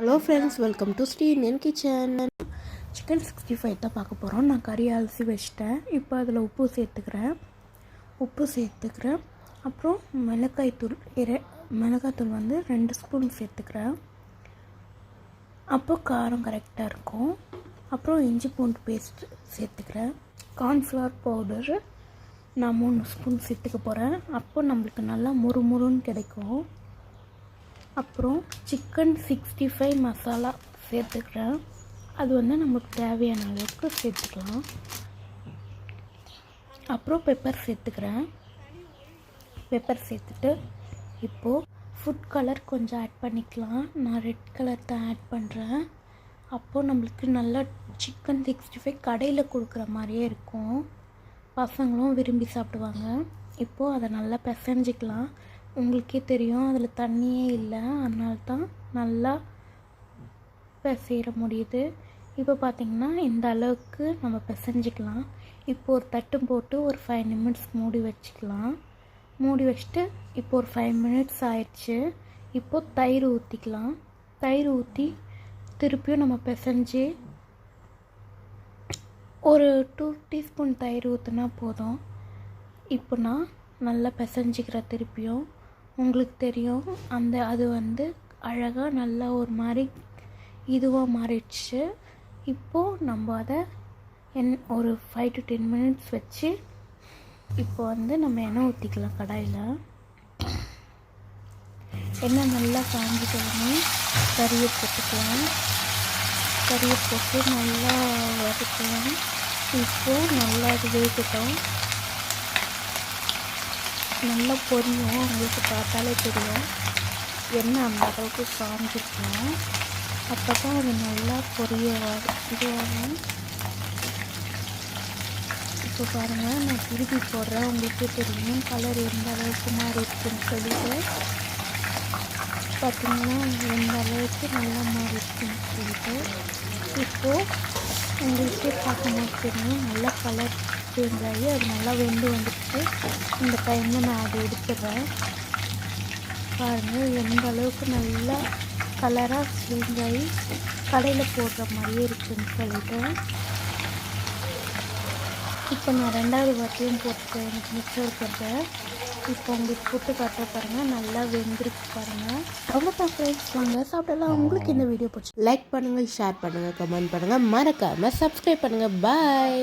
Hello friends welcome to Sri Indian kitchen chicken sixty five தான் பார்க்க போகிறோம் நான் கறி அலசி வச்சிட்டேன். இப்போ அதில் உப்பு சேர்த்துக்கிறேன். உப்பு சேர்த்துக்கிறேன். அப்புறம் மிளகாய் தூள் இர மிளகாய் தூள் வந்து ரெண்டு ஸ்பூன் சேர்த்துக்கிறேன். அப்போ காரம் கரெக்டாக இருக்கும். அப்புறம் இஞ்சி பூண்டு பேஸ்ட் சேர்த்துக்கிறேன். கார்ன்ஃப்ளவர் பவுடர் நான் மூணு ஸ்பூன் சேர்த்துக்க போகிறேன் அப்போ நம்மளுக்கு நல்லா முறுமுறுன்னு கிடைக்கும். அப்புறம் சிக்கன் சிக்ஸ்டி ஃபைவ் மசாலா சேர்த்துக்கிறேன். அது வந்து நமக்கு தேவையான அளவுக்கு சேர்த்துக்கலாம். அப்புறம் பெப்பர் சேர்த்துக்கிறேன். பெப்பர் சேர்த்துட்டு இப்போது ஃபுட் கலர் கொஞ்சம் ஆட் பண்ணிக்கலாம். நான் ரெட் கலர் தான் ஆட் பண்ணுறேன் அப்போது நம்மளுக்கு நல்லா சிக்கன் சிக்ஸ்டி ஃபைவ் கடையில் கொடுக்குற மாதிரியே இருக்கும். பசங்களும் விரும்பி சாப்பிடுவாங்க. இப்போது அதை நல்லா பிசைஞ்சிக்கலாம். உங்களுக்கே தெரியும் அதில் தண்ணியே இல்லை. அதனால தான் நல்லா பிசைற முடியுது. இப்போ பார்த்திங்கன்னா இந்த அளவுக்கு நம்ம பிசைஞ்சிக்கலாம். இப்போ ஒரு தட்டு போட்டு ஒரு ஃபைவ் நிமிட்ஸ் மூடி வச்சுக்கலாம். மூடி வச்சுட்டு இப்போ ஒரு ஃபைவ் மினிட்ஸ் ஆயிடுச்சு. இப்போது தயிர் ஊற்றிக்கலாம் தயிர் ஊற்றி திருப்பியும் நம்ம பிசைஞ்சு ஒரு டூ டீஸ்பூன் தயிர் ஊற்றுனா போதும். இப்போ நான் நல்லா பிசைஞ்சிக்கிறேன் திருப்பியும். உங்களுக்கு தெரியும். அந்த அது வந்து அழகாக நல்லா ஒரு மாதிரி இதுவாக மாறிடுச்சு. இப்போது நம்ம அதை என் ஒரு ஃபைவ் டு டென் மினிட்ஸ் வச்சு இப்போ வந்து நம்ம எண்ணெய் ஊற்றிக்கலாம் கடாயில். எண்ணெய் நல்லா காஞ்சிட்டோடனே கறியை போட்டுக்கலாம். கறியை போட்டு நல்லா வதக்கலாம். இப்போது நல்லா அது வேகட்டும். நல்லா பொரியும். உங்களுக்கு பார்த்தாலே தெரியும். எண்ணெய் அந்த அளவுக்கு காஞ்சிருக்கணும் அப்போ தான் அது நல்லா பொரிய இதுவாகும். இப்போ பாருங்கள் நான் திருப்பி போடுறேன். உங்களுக்கு தெரியும். கலர் எந்த அளவுக்கு மாறி இருக்குன்னு சொல்லிட்டு. பார்த்திங்கன்னா எந்த அளவுக்கு நல்லா மாறி இருக்குன்னு சொல்லிட்டு. இப்போது உங்களுக்கே பார்க்கும்போது தெரியும். நல்லா கலர் சேஞ்ச் ஆகி அது நல்லா வெந்து வந்துடுச்சு இந்த டைமில் நான் அதை எடுத்துடுறேன். பாருங்கள் எந்த அளவுக்கு நல்லா கலராக சேஞ்ச் ஆகி கடையில் போடுற மாதிரியே இருக்குன்னு சொல்லிட்டு இப்போ நான் ரெண்டாவது வாட்டியும் போட்டு எனக்கு மிச்சம் இருக்கிறத இப்போ உங்களுக்கு போட்டு காட்ட பாருங்கள் நல்லா வெந்திருக்கு பாருங்கள் அவ்வளோதான் ஃப்ரெண்ட்ஸ் வாங்க சாப்பிடலாம். உங்களுக்கு இந்த வீடியோ பிடிச்சி லைக் பண்ணுங்கள் ஷேர் பண்ணுங்கள் கமெண்ட் பண்ணுங்கள் மறக்காமல் சப்ஸ்கிரைப் பண்ணுங்கள் பாய்